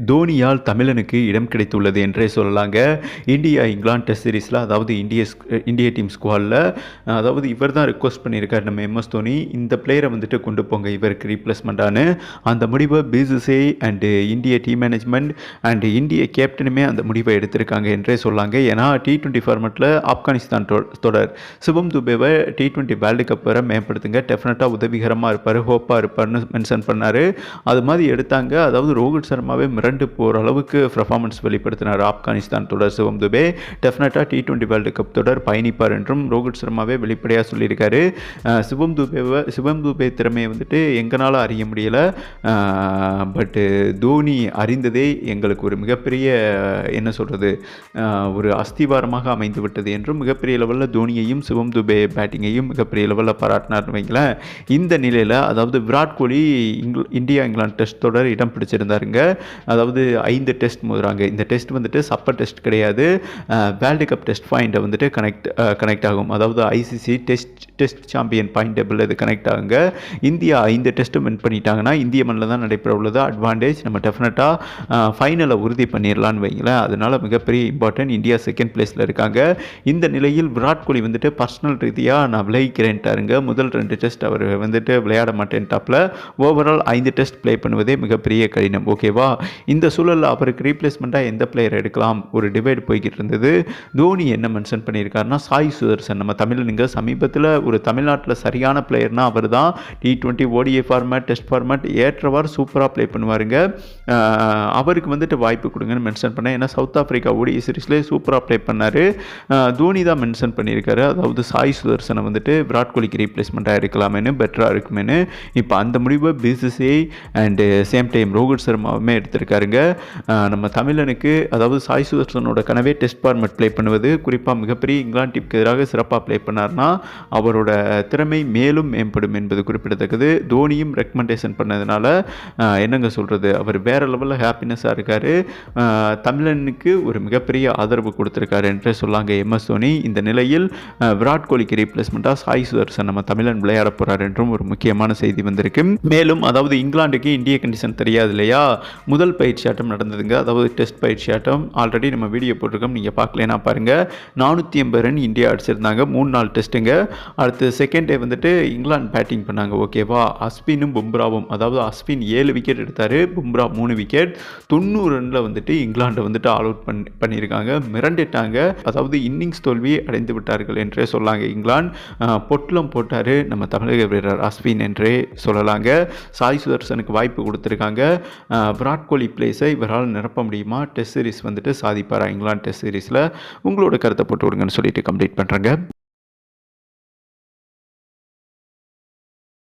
தோனியால் தமிழனுக்கு இடம் கிடைத்துள்ளது என்றே சொல்லலாங்க. இந்தியா இங்கிலாந்து டெஸ்ட் சீரீஸில் அதாவது இந்திய இந்திய டீம் ஸ்குவாடில் அதாவது இவர் தான் ரிக்வஸ்ட் பண்ணியிருக்கார் நம்ம எம்எஸ் தோனி. இந்த பிளேயரை வந்துட்டு கொண்டு போங்க இவருக்கு ரீப்ளேஸ்மெண்ட்டானு அந்த முடிவை பிசிசிஐ அண்டு இந்திய டீம் மேனேஜ்மெண்ட் அண்டு இந்திய கேப்டனுமே அந்த முடிவை எடுத்திருக்காங்க என்றே சொல்லாங்க. ஏன்னா டி டுவெண்ட்டி ஃபார்மெட்டில் ஆப்கானிஸ்தான் தொடர். சிவம் துபேவை டி டுவெண்ட்டி வேர்ல்டு கப் வர மேம்படுத்துங்க. டெஃபினட்டாக உதவிகரமாக இருப்பார் ஹோப்பாக இருப்பார்னு மென்ஷன் பண்ணார். அது மாதிரி எடுத்தாங்க. அதாவது ரோஹித் சர்மாவே மிரண்டு போகிற அளவுக்கு பர்ஃபார்மன்ஸ் வெளிப்படுத்தினார் ஆப்கானிஸ்தான் தொடர் சிவம் துபே. டெஃபினட்டாக டி டுவெண்ட்டி வேர்ல்டு கப் தொடர் பயணிப்பார் என்றும் ரோஹித் சர்மாவே வெளிப்படையாக சொல்லியிருக்காரு. சிவம் துபேவை சிவம் துபே திறமையை வந்துட்டு எங்களால் அறிய முடியலை. பட்டு தோனி அறிந்ததே எங்களுக்கு ஒரு மிகப்பெரிய என்ன சொல்கிறது ஒரு அஸ்திவாரமாக அமைந்து விட்டது என்றும் மிகப்பெரிய லெவலில் தோனியையும் சிவம் துபே பேட்டிங்கையும் மிகப்பெரிய லெவலில் பாராட்டினார்னு வைங்களேன். இந்த நிலையில் அதாவது விராட் கோலி இங்கில இந்தியா இங்கிலாந்து டெஸ்ட் தொடர் இடம் பிடிச்சிருந்தாருங்க. அதாவது ஐந்து டெஸ்ட் முதுறாங்க. இந்த டெஸ்ட் வந்துட்டு சப்பர் டெஸ்ட் கிடையாது. வேர்ல்டு கப் டெஸ்ட் பாயிண்ட்டை வந்துட்டு கனெக்ட் கனெக்ட் ஆகும். அதாவது ICC test test champion point table இது கனெக்ட் ஆகுங்க. இந்தியா ஐந்து டெஸ்ட்டும் வின் பண்ணிட்டாங்கன்னா இந்திய மண்ணில் தான் நடைபெற உள்ளது. அட்வான்டேஜ் நம்ம டெஃபினட்டாக ஃபைனலை உறுதி பண்ணிடலான்னு வைங்களேன். அதனால் மிகப்பெரிய இம்பார்ட்டன்ட் இந்தியா செகண்ட் பிளேஸில் இருக்காங்க. இந்த நிலையில் விராட் கோலி வந்துட்டு பர்சனல் ரீதியாக நான் விளைவிக்கிறேன்ட்டாருங்க முதல் ரெண்டு டெஸ்ட் அவர் வந்துட்டு விளையாட மாட்டேன்ட்டாப்ல. ஓவரால் ஐந்து டெஸ்ட் ப்ளே பண்ணுவதே மிகப்பெரிய கடினம். ஓகேவா? இந்த சூழலில் அவருக்கு ரீப்ளேஸ்மெண்ட்டாக எந்த பிளேயர் எடுக்கலாம்? ஒரு டிவைட் போய்கிட்டு இருந்தது. தோனி என்ன மென்ஷன் பண்ணியிருக்காருன்னா சாய் சுதர்சன். நம்ம தமிழனுங்க சமீபத்தில் ஒரு தமிழ்நாட்டில் சரியான பிளேயர்னா அவர் தான் T twenty ODI format test format ஏற்றவாறு சூப்பராக ப்ளே பண்ணுவாருங்க. அவருக்கு வந்துட்டு வாய்ப்பு கொடுங்கன்னு மென்ஷன் பண்ணேன். ஏன்னா சவுத் ஆஃப்ரிக்கா ஓடிஏ சீரீஸ்லேயே சூப்பராக ப்ளே பண்ணார். தோனி தான் மென்ஷன் பண்ணியிருக்காரு. அதாவது சாய் சுதர்சனை வந்துட்டு விராட் கோலிக்கு ரீப்ளேஸ்மெண்ட்டாக எடுக்கலாமேனு பெட்டராக இருக்குமேனு இப்போ அந்த முடிவை BCCI and same time Rohit சர்மாவுமே எடுத்திருக்காரு. பண்ணியிருக்காருங்க நம்ம தமிழனுக்கு அதாவது சாய் சுதர்சனோட கனவே டெஸ்ட் ஃபார்மேட் ப்ளே பண்ணுவது குறிப்பாக மிகப்பெரிய இங்கிலாந்து டீமுக்கு எதிராக சிறப்பாக ப்ளே பண்ணார்னா அவரோட திறமை மேலும் மேம்படும் என்பது குறிப்பிடத்தக்கது. தோனியும் ரெக்கமெண்டேஷன் பண்ணதுனால என்னங்க சொல்கிறது அவர் வேறு லெவலில் ஹாப்பினஸாக இருக்கார். தமிழனுக்கு ஒரு மிகப்பெரிய ஆதரவு கொடுத்துருக்காரு என்றே சொல்லாங்க எம்எஸ் தோனி. இந்த நிலையில் விராட் கோலிக்கு ரீப்ளேஸ்மெண்ட்டாக சாய் சுதர்சன் நம்ம தமிழன் விளையாட போகிறார் என்றும் ஒரு முக்கியமான செய்தி வந்திருக்கு. மேலும் அதாவது இங்கிலாந்துக்கு இந்திய கண்டிஷன் தெரியாது இல்லையா? முதல் பயிற்சி ஆட்டம் நடந்ததுங்க. அதாவது டெஸ்ட் பயிற்சி ஆட்டம் ஆல்ரெடி நம்ம வீடியோ போட்டிருக்கோம். நீங்கள் பார்க்கலனா பாருங்கள் நானூற்றி எண்பது ரன் இந்தியா அடிச்சிருந்தாங்க. மூணு நாள் டெஸ்ட்டுங்க. அடுத்து செகண்ட் டே வந்துட்டு இங்கிலாந்து பேட்டிங் பண்ணாங்க. ஓகேவா அஸ்வினும் பும்ராவும். அதாவது அஸ்வின் ஏழு விக்கெட் எடுத்தார். பும்ரா மூணு விக்கெட் தொண்ணூறு ரனில் வந்துட்டு இங்கிலாண்டை வந்துட்டு ஆல் அவுட் பண்ணி பண்ணியிருக்காங்க. மிரண்டிட்டாங்க. அதாவது இன்னிங்ஸ் தோல்வி அடைந்து விட்டார்கள் என்றே சொல்லாங்க இங்கிலாந்து. பொட்லம் பொட்டலம் போட்டார் நம்ம தமிழக வீரர் அஸ்வின் என்றே சொல்லலாங்க. சாய் சுதர்சனுக்கு வாய்ப்பு கொடுத்துருக்காங்க. விராட் கோலி பிளேஸை இவரால் நிரப்ப முடியுமா? டெஸ்ட் சீரிஸ் வந்துட்டு சாதிப்பாரா? இங்கிலாந்து டெஸ்ட் சீரிஸில் உங்களோட கருத்தை போட்டு விடுங்கன்னு சொல்லிட்டு கம்ப்ளீட் பண்ணுறேங்க